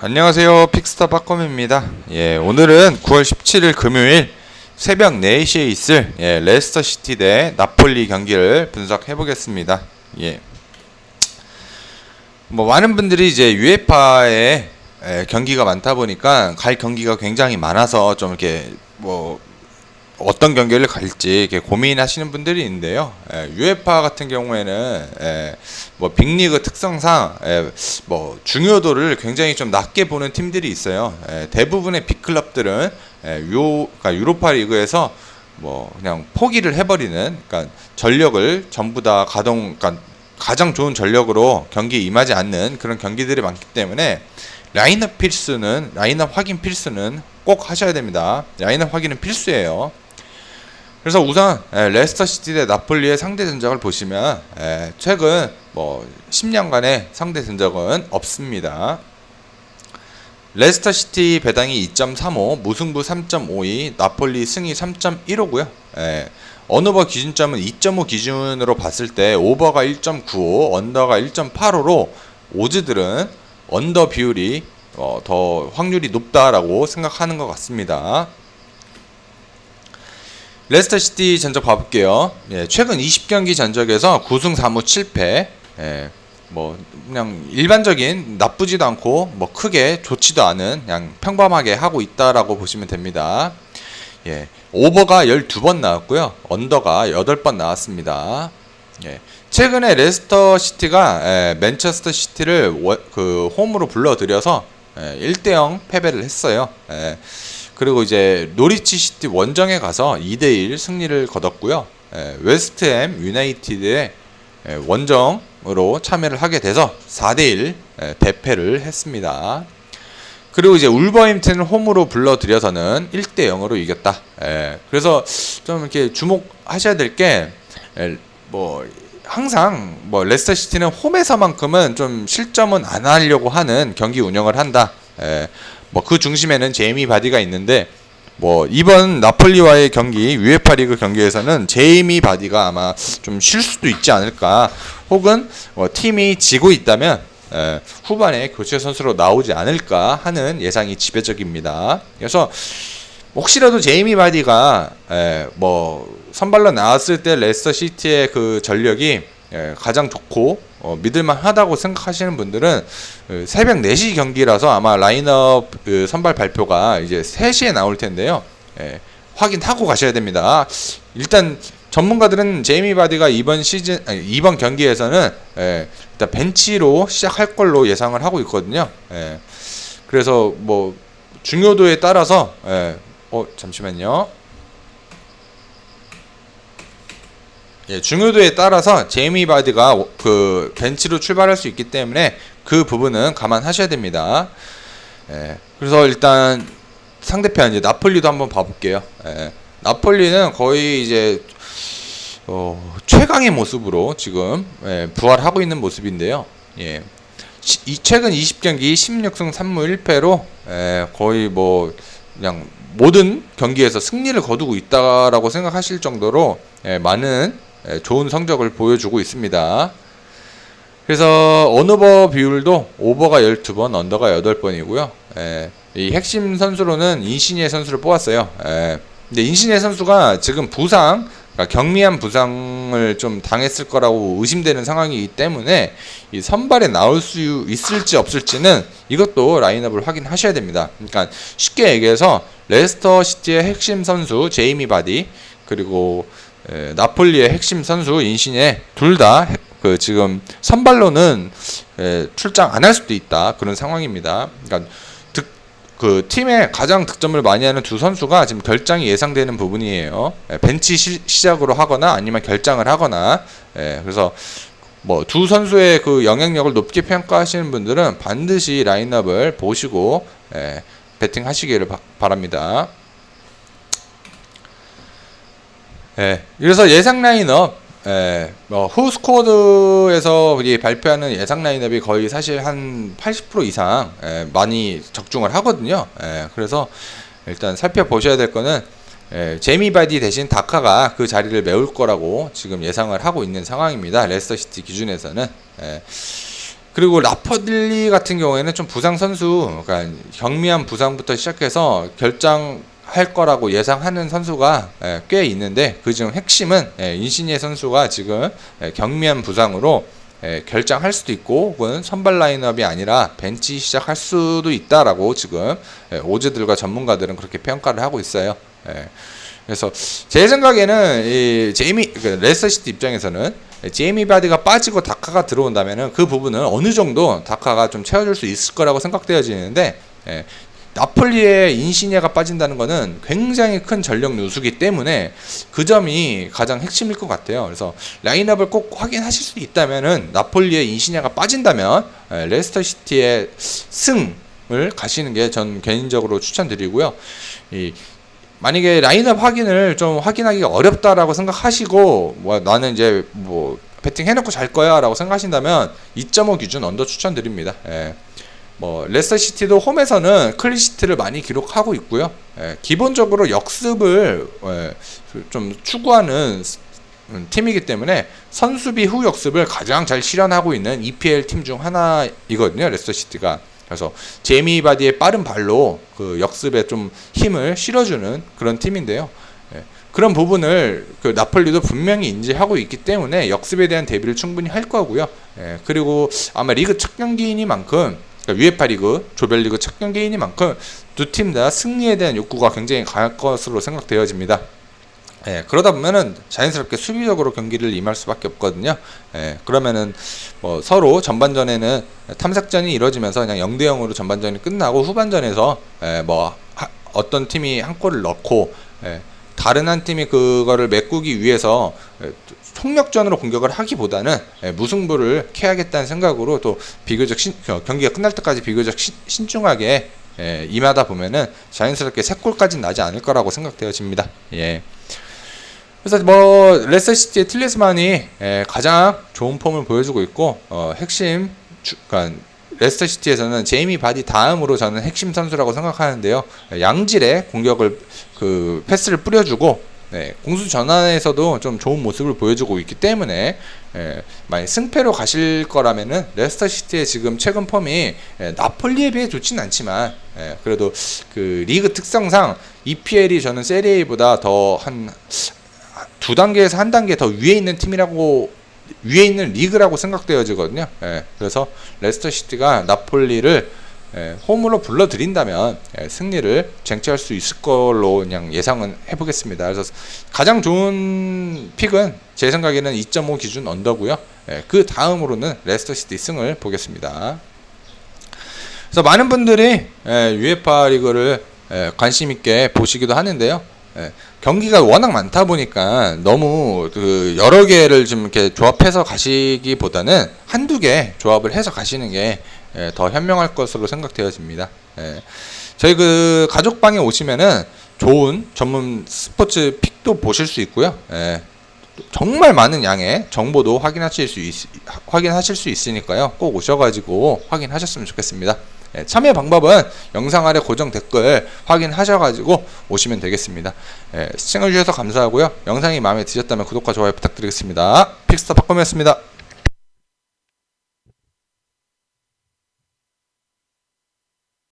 안녕하세요. 픽스타 빠컴입니다. 예, 오늘은 9월 17일 금요일 새벽 4시에 있을 예, 레스터 시티 대 나폴리 경기를 분석해 보겠습니다. 예. 뭐 많은 분들이 이제 유에파에 예, 경기가 많다 보니까 갈 경기가 굉장히 많아서 좀 이렇게 뭐 어떤 경기를 갈지 이렇게 고민하시는 분들이 있는데요. 예, 유에파 같은 경우에는 예, 뭐 빅리그 특성상 예, 뭐 중요도를 굉장히 좀 낮게 보는 팀들이 있어요. 예, 대부분의 빅클럽들은 예, 유 그러니까 유로파 리그에서 뭐 그냥 포기를 해버리는 그러니까 전력을 전부 다 가동 그러니까 가장 좋은 전력으로 경기에 임하지 않는 그런 경기들이 많기 때문에 라인업 필수는 라인업 확인 필수는 꼭 하셔야 됩니다. 라인업 확인은 필수예요. 그래서 우선 에, 레스터 시티 대 나폴리의 상대 전적을 보시면 에, 최근 뭐 10년간의 상대 전적은 없습니다. 레스터 시티 배당이 2.35, 무승부 3.52, 나폴리 승이 3.15고요. 예. 언어버 기준점은 2.5 기준으로 봤을 때 오버가 1.95, 언더가 1.85로 오즈들은 언더 비율이 어, 더 확률이 높다라고 생각하는 것 같습니다. 레스터 시티 전적 봐볼게요. 예, 최근 20경기 전적에서 9승 3무 7패. 예, 뭐 그냥 일반적인 나쁘지도 않고 뭐 크게 좋지도 않은 그냥 평범하게 하고 있다라고 보시면 됩니다. 예, 오버가 12번 나왔고요. 언더가 8번 나왔습니다. 예, 최근에 레스터 시티가 예, 맨체스터 시티를 워- 그 홈으로 불러들여서 예, 1대0 패배를 했어요. 예, 그리고 이제 노리치 시티 원정에 가서 2대1 승리를 거뒀고요. 예, 웨스트햄 유나이티드의 예, 원정으로 참여를 하게 돼서 4대1 예, 대패를 했습니다. 그리고 이제 울버햄튼을 홈으로 불러들여서는 1대 0으로 이겼다. 예, 그래서 좀 이렇게 주목하셔야 될 게 뭐 항상 뭐 레스터 시티는 홈에서만큼은 좀 실점은 안 하려고 하는 경기 운영을 한다. 예, 뭐그 중심에는 제이미 바디가 있는데 뭐 이번 나폴리와의 경기 유에파 리그 경기에서는 제이미 바디가 아마 좀 쉴 수도 있지 않을까. 혹은 뭐 팀이 지고 있다면 에, 후반에 교체 선수로 나오지 않을까 하는 예상이 지배적입니다. 그래서 혹시라도 제이미 바디가 에, 뭐 선발로 나왔을 때 레스터 시티의 그 전력이 에, 가장 좋고 어, 믿을만 하다고 생각하시는 분들은 그 새벽 4시 경기라서 아마 라인업 그 선발 발표가 이제 3시에 나올 텐데요. 에, 확인하고 가셔야 됩니다. 일단 전문가들은 제이미 바디가 이번 시즌 아니, 이번 경기에서는 예, 일단 벤치로 시작할 걸로 예상을 하고 있거든요. 예, 그래서 뭐 중요도에 따라서 예, 어 잠시만요. 예, 중요도에 따라서 제이미 바디가 오- 그 벤치로 출발할 수 있기 때문에 그 부분은 감안하셔야 됩니다. 예, 그래서 일단 상대편 이제 나폴리도 한번 봐볼게요. 예, 나폴리는 거의 이제 어, 최강의 모습으로 지금 예, 부활하고 있는 모습인데요. 예. 시- 이 최근 20경기 16승 3무 1패로 예, 거의 뭐 그냥 모든 경기에서 승리를 거두고 있다라고 생각하실 정도로 예, 많은 예, 좋은 성적을 보여주고 있습니다. 그래서 언오버 비율도 오버가 12번, 언더가 8번이고요. 예, 이 핵심 선수로는 인시니의 선수를 뽑았어요. 예, 근데 인시니의 선수가 지금 부상, 그러니까 경미한 부상을 좀 당했을 거라고 의심되는 상황이기 때문에 이 선발에 나올 수 있을지 없을지는 이것도 라인업을 확인하셔야 됩니다. 그러니까 쉽게 얘기해서 레스터 시티의 핵심 선수 제이미 바디 그리고 에, 나폴리의 핵심 선수 인시네 둘다 그 지금 선발로는 에, 출장 안 할 수도 있다 그런 상황입니다. 그러니까 득, 그 팀의 가장 득점을 많이 하는 두 선수가 지금 결장이 예상되는 부분이에요. 에, 벤치 시, 시작으로 하거나 아니면 결장을 하거나 에, 그래서 뭐 두 선수의 그 영향력을 높게 평가하시는 분들은 반드시 라인업을 보시고 에, 배팅하시기를 바, 바랍니다. 예, 그래서 예상 라인업, 예, 뭐, 후 스쿼드에서 우리 발표하는 예상 라인업이 거의 사실 한 80% 이상, 예, 많이 적중을 하거든요. 예, 그래서 일단 살펴보셔야 될 거는, 예, 제미 바디 대신 다카가 그 자리를 메울 거라고 지금 예상을 하고 있는 상황입니다. 레스터 시티 기준에서는. 예, 그리고 라퍼딜리 같은 경우에는 좀 부상 선수, 그러니까 경미한 부상부터 시작해서 결장 할 거라고 예상하는 선수가 예, 꽤 있는데 그중 핵심은 예, 인시니에 선수가 지금 예, 경미한 부상으로 예, 결장할 수도 있고 혹은 선발 라인업이 아니라 벤치 시작할 수도 있다라고 지금 예, 오즈들과 전문가들은 그렇게 평가를 하고 있어요. 예. 그래서 제 생각에는 이 제이미 그 레스터시티 입장에서는 제이미 바디가 빠지고 다카가 들어온다면은 그 부분은 어느 정도 다카가 좀 채워줄 수 있을 거라고 생각되어지는데 예, 나폴리의 인시니아가 빠진다는 거는 굉장히 큰 전력 누수기 때문에 그 점이 가장 핵심일 것 같아요. 그래서 라인업을 꼭 확인하실 수 있다면은 나폴리의 인시니아가 빠진다면 예, 레스터 시티의 승을 가시는 게 전 개인적으로 추천드리고요. 이 만약에 라인업 확인을 좀 확인하기가 어렵다라고 생각하시고 뭐 나는 이제 뭐 배팅 해놓고 잘 거야라고 생각하신다면 2.5 기준 언더 추천드립니다. 예. 뭐 레스터 시티도 홈에서는 클리시트를 많이 기록하고 있고요. 예, 기본적으로 역습을 예, 좀 추구하는 스- 음, 팀이기 때문에 선수비 후 역습을 가장 잘 실현하고 있는 EPL 팀 중 하나이거든요. 레스터 시티가. 그래서 제미 바디의 빠른 발로 그 역습에 좀 힘을 실어주는 그런 팀인데요. 예, 그런 부분을 그 나폴리도 분명히 인지하고 있기 때문에 역습에 대한 대비를 충분히 할 거고요. 예, 그리고 아마 리그 첫 경기이니만큼 그러니까 UEFA 리그 조별리그 첫 경기이니만큼 두 팀 다 승리에 대한 욕구가 굉장히 강할 것으로 생각되어집니다. 예, 그러다 보면은 자연스럽게 수비적으로 경기를 임할 수밖에 없거든요. 예, 그러면은 뭐 서로 전반전에는 탐색전이 이루어지면서 그냥 0대 0으로 전반전이 끝나고 후반전에서 예, 뭐 하- 어떤 팀이 한 골을 넣고 예, 다른 한 팀이 그거를 메꾸기 위해서 예, 총력전으로 공격을 하기보다는 예, 무승부를 캐야겠다는 생각으로 또 비교적 신, 어, 경기가 끝날 때까지 비교적 신, 신중하게 예, 임하다 보면은 자연스럽게 세 골까지는 나지 않을 거라고 생각되어집니다. 예. 그래서 뭐 레스터 시티의 틸레스만이 예, 가장 좋은 폼을 보여주고 있고 어, 핵심 주, 그러니까 레스터 시티에서는 제이미 바디 다음으로 저는 핵심 선수라고 생각하는데요. 예, 양질의 공격을 그 패스를 뿌려주고 네, 공수 전환에서도 좀 좋은 모습을 보여주고 있기 때문에 예, 만약 승패로 가실 거라면은 레스터 시티의 지금 최근 폼이 예, 나폴리에 비해 좋진 않지만 예, 그래도 그 리그 특성상 EPL이 저는 세리에보다 더 한 두 단계에서 한 단계 더 위에 있는 팀이라고 위에 있는 리그라고 생각되어지거든요. 예, 그래서 레스터 시티가 나폴리를 예, 홈으로 불러들인다면 예, 승리를 쟁취할 수 있을 걸로 그냥 예상은 해보겠습니다. 그래서 가장 좋은 픽은 제 생각에는 2.5 기준 언더고요. 예, 그 다음으로는 레스터 시티 승을 보겠습니다. 그래서 많은 분들이 예, UEFA 리그를 예, 관심 있게 보시기도 하는데요. 예, 경기가 워낙 많다 보니까 너무 그 여러 개를 좀 이렇게 조합해서 가시기보다는 한두 개 조합을 해서 가시는 게 예, 더 현명할 것으로 생각되어집니다. 예, 저희 그 가족방에 오시면은 좋은 전문 스포츠 픽도 보실 수 있고요. 예, 정말 많은 양의 정보도 확인하실 수 있, 확인하실 수 있으니까요. 꼭 오셔가지고 확인하셨으면 좋겠습니다. 예, 참여 방법은 영상 아래 고정 댓글 확인하셔가지고 오시면 되겠습니다. 예, 시청해주셔서 감사하고요. 영상이 마음에 드셨다면 구독과 좋아요 부탁드리겠습니다. 픽스터 박범이었습니다.